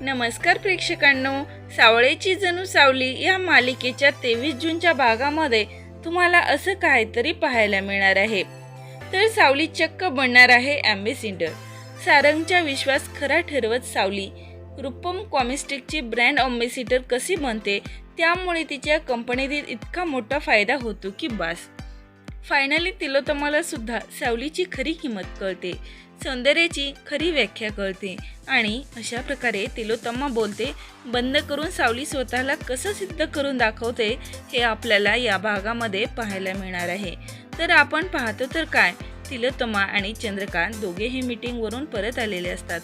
नमस्कार प्रेक्षकांनो सावळेची जणू सावली या मालिकेच्या तेवीस जूनच्या भागामध्ये तुम्हाला असं काहीतरी पाहायला मिळणार आहे. तर सावली चक्क बनणार आहे ॲम्बेसिडर सारंगचा विश्वास खरा ठरवत सावली रुपम कॉमिस्टिकची ब्रँड अँबेसिडर कशी बनते त्यामुळे तिच्या कंपनीतील इतका मोठा फायदा होतो की बास. फायनली तिलोतमाला सुद्धा सावलीची खरी किंमत कळते. सौंदर्याची खरी व्याख्या कळते. आणि अशा प्रकारे तिलोत्तम्मा बोलते बंद करून सावली स्वतःला कसं सिद्ध करून दाखवते हे आपल्याला या भागामध्ये पाहायला मिळणार आहे. तर आपण पाहतो तर काय तिलोत्तमा आणि चंद्रकांत दोघेही मीटिंगवरून परत आलेले असतात.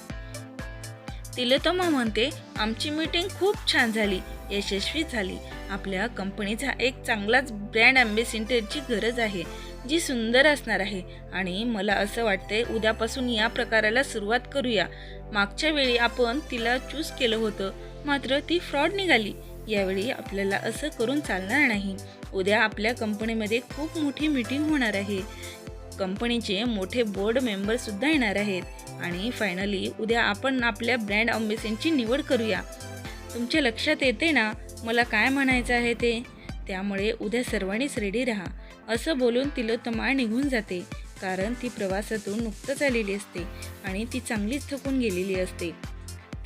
तिलोत्तमा म्हणते आमची मीटिंग खूप छान झाली. यशस्वी झाली. आपल्या कंपनीचा एक चांगलाच ब्रँड अम्बेसिडरची गरज आहे जी सुंदर असणार आहे. आणि मला असं वाटतंय उद्यापासून या प्रकाराला सुरुवात करूया. मागच्या वेळी आपण तिला चूज केलं होतं मात्र ती फ्रॉड निघाली. यावेळी आपल्याला असं करून चालणार नाही. उद्या आपल्या कंपनीमध्ये खूप मोठी मीटिंग होणार आहे. कंपनीचे मोठे बोर्ड मेंबर सुद्धा येणार आहेत. आणि फायनली उद्या आपण आपल्या ब्रँड अम्बेसिनची निवड करूया. तुमच्या लक्षात येते ना मला काय म्हणायचं आहे ते? त्यामुळे उद्या सर्वांनीच रेडी राहा. असं बोलून तिलोत्तमा निघून जाते. कारण ती प्रवासातून नुकतंच आलेली असते आणि ती चांगलीच थकून गेलेली असते.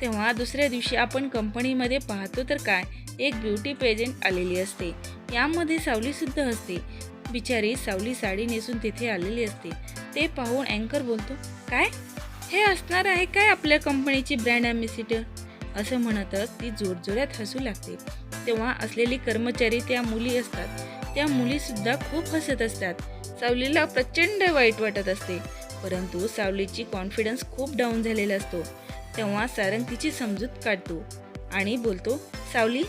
तेव्हा दुसऱ्या दिवशी आपण कंपनीमध्ये पाहतो तर काय? एक ब्युटी पेजंट आलेली असते. यामध्ये सावलीसुद्धा असते बिचारी सावली साडी नेसून तिथे आलेली असते. ते पाहून अँकर बोलतो काय? हे असणार आहे काय आपल्या कंपनीची ब्रँड ॲम्बेसिडर असं म्हणतच ती जोरजोऱ्यात हसू लागते. तेव्हा असलेली कर्मचारी त्या मुली असतात. त्या मुलीसुद्धा खूप हसत असतात. सावलीला प्रचंड वाईट वाटत असते. परंतु सावलीची कॉन्फिडन्स खूप डाऊन झालेला असतो. तेव्हा सारंग तिची समजूत काढतो आणि बोलतो सावली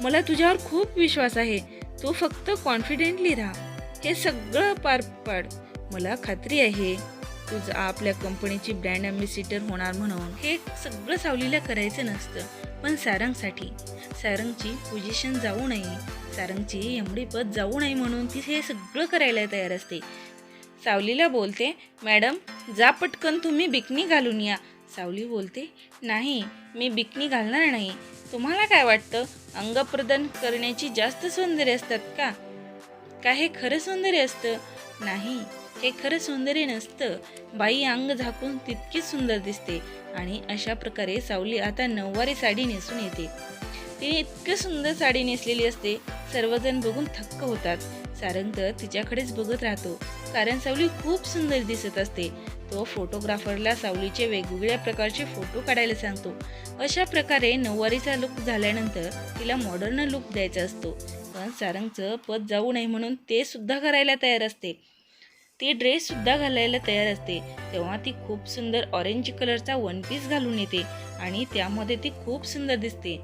मला तुझ्यावर खूप विश्वास आहे. तू फक्त कॉन्फिडेंटली राहा. हे सगळं पार पाड. मला खात्री आहे. तुझं आपल्या कंपनीची ब्रँड अम्बेसिडर होणार म्हणून. हे सगळं सावलीला करायचं नसतं पण सारंगसाठी. सारंगची पोझिशन जाऊ नये. सारंगची एमडी पद जाऊ नये म्हणून ती हे सगळं करायला तयार असते. सावलीला बोलते मॅडम जा पटकन तुम्ही बिकनी घालून या. सावली बोलते नाही मी बिकनी घालणार नाही. तुम्हाला काय वाटतं? अंगप्रदान करण्याची जास्त सौंदर्य असतात का? काय हे खरं सौंदर्य असतं? नाही हे खरं सौंदर्य नसतं. बाई अंग झाकून तितकीच सुंदर दिसते आणि अशा प्रकारे सावली आता नऊवारी साडी नेसून येते. तिने इतकं सुंदर साडी नेसलेली असते सर्वजण बघून थक्क होतात. सारंग तर तिच्याकडेच बघत राहतो कारण सावली खूप सुंदर दिसत असते. तो फोटोग्राफरला सावलीचे वेगवेगळ्या प्रकारचे फोटो काढायला सांगतो. अशा प्रकारे नऊवारीचा लुक झाल्यानंतर तिला मॉडर्न लुक द्यायचा असतो. पण सारंगचं पद जाऊ नये म्हणून ते सुद्धा करायला तयार असते. ती ड्रेस सुद्धा घालायला तयार असते. तेव्हा ती खूप सुंदर ऑरेंज कलरचा वन पीस घालून येते आणि त्यामध्ये ती खूप सुंदर दिसते.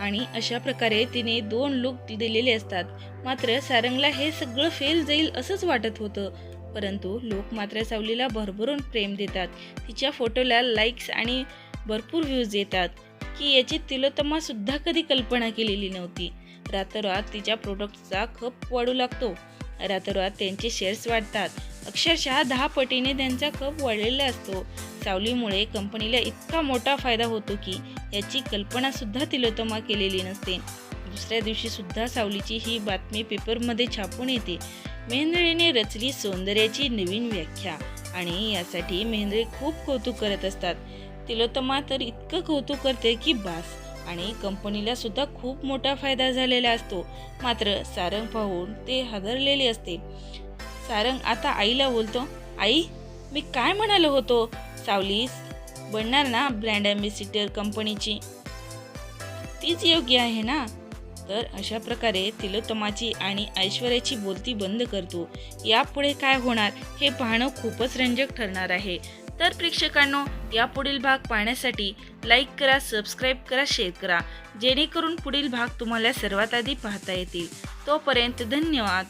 आणि अशा प्रकारे तिने दोन लुक दिलेले असतात. मात्र सारंगला हे सगळं फेल जाईल असंच वाटत होतं. परंतु लोक मात्र सावलीला भरभरून प्रेम देतात. तिच्या फोटोला लाईक्स आणि भरपूर व्ह्यूज येतात. की याची तिलोतमासुद्धा कधी कल्पना केलेली नव्हती. रातोरात तिच्या प्रोडक्टचा खप वाढू लागतो. रातोरात त्यांचे शेअर्स वाढतात. अक्षरशः दहा पटीने त्यांचा कप वाढलेला असतो. सावलीमुळे कंपनीला इतका मोठा फायदा होतो की याची कल्पना सुद्धा केलेली नसते. दुसऱ्या दिवशी सुद्धा सावलीची ही बातमी पेपरमध्ये छापून येते. मेहंदळीने रचली सौंदर्याची नवीन व्याख्या आणि यासाठी मेहंदळी खूप कौतुक करत असतात. तिलोतमा तर इतकं कौतुक करते की बास आणि कंपनीला सुद्धा खूप मोठा फायदा झालेला असतो. मात्र सारंग पाहून ते हादरलेले असते. सारंग आता आईला बोलतो आई मी काय म्हणालो होतो? सावलीस बनणार ना ब्रँड ॲम्बेसिडर कंपनीची? तीच योग्य आहे ना? तर अशा प्रकारे तिलोत्तमाची आणि ऐश्वर्याची बोलती बंद करतो. यापुढे काय होणार हे पाहणं खूपच रंजक ठरणार आहे. तर प्रेक्षकांनो यापुढील भाग पाहण्यासाठी लाईक करा सबस्क्राईब करा शेअर करा. जेणेकरून पुढील भाग तुम्हाला सर्वात आधी पाहता येतील. तोपर्यंत धन्यवाद.